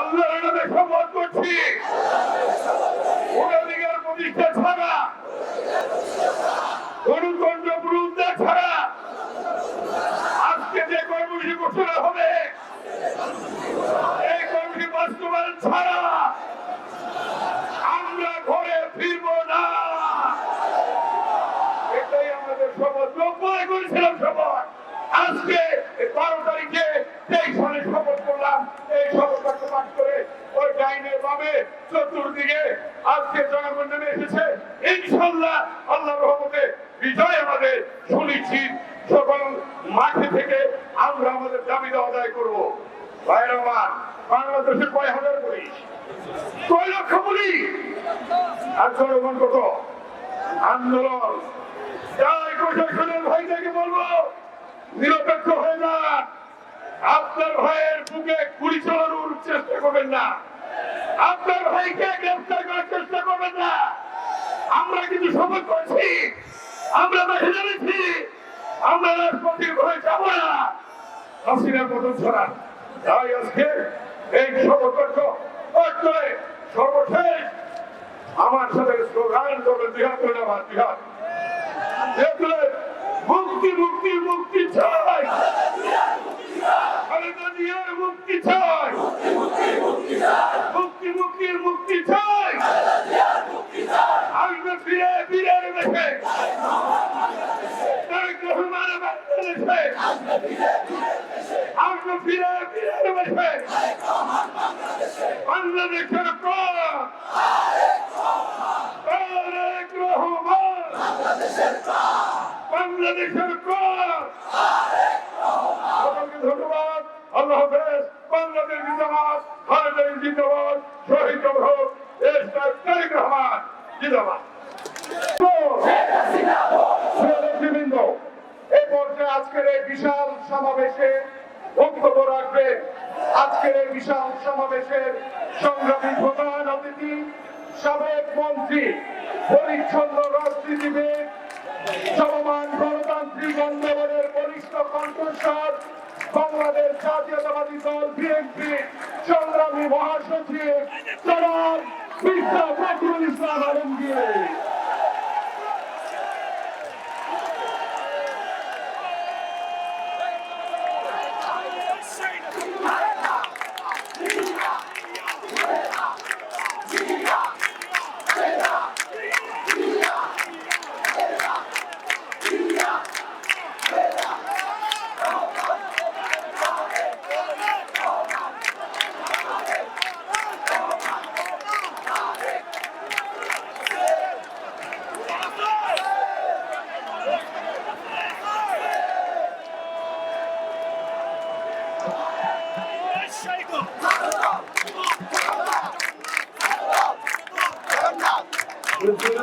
আল্লাহর নামে শপথ করছি। বামে চতুর্দিকে আজকে জনগণ এসেছে। ইনশাল্লাহ আল্লাহ রহমতে বিজয় আমাদের সুনিশ্চিত সকল মাঠে থেকে আমরা আমাদের দাবি আদায় করব। বাংলাদেশে কয় হাজার পুলিশ? কয় লক্ষ পুলিশ? আর জনগণ কত? আন্দোলন। বলব, নিরপেক্ষ হয়ে যান। আপনার ভাইয়ের বুকে গুলি চালানোর চেষ্টা করবেন না। আপনার ভাইকে গ্রেফতার করার চেষ্টা করবেন না। আমরা কিন্তু শপথ করছি। আমরা দেখে জানিয়েছি আমরা রাজপথের ভয়ে যাব না। হাসিনার মতন ছড়ান। তাই আজকে এই শপথ করে সর্বশেষ আমার সাথে স্লোগান করবেন বিহার করে আমার বিহার মুক্তি মুক্তি মুক্তি চাই। মুক্তি চাই মুক্তি মুক্তির মুক্তি চাই আসবে ফিরে ফিরে দেশে তারেক রহমান আসবে ফিরে ফিরে দেশে বাংলাদেশের তারেক রহমান। বাংলাদেশের সকলকে ধন্যবাদ। আল্লাহ হাফেজ। বাংলাদেশ জিন্দাবাদ। ভারতের জিন্দাবাদ। শহীদ হোক দেশ তারেক রহমান। জিন্দাবাদ। পর্যায়ে আজকের এই বিশাল সমাবেশে বক্তব্য রাখবেন আজকের এই বিশাল সমাবেশের সংগ্রামী প্রধান অতিথি, সাবেক মন্ত্রী পরিচ্ছন্ন রাজনীতিবিদ চলমান গণতান্ত্রিক আন্দোলনের বরিষ্ঠ কণ্ঠস্বর, বাংলাদেশ জাতীয়তাবাদী দল বিএনপি সংগ্রামী মহাসচিব জনাব মির্জা ফখরুল ইসলাম আলমগীর। Thank you.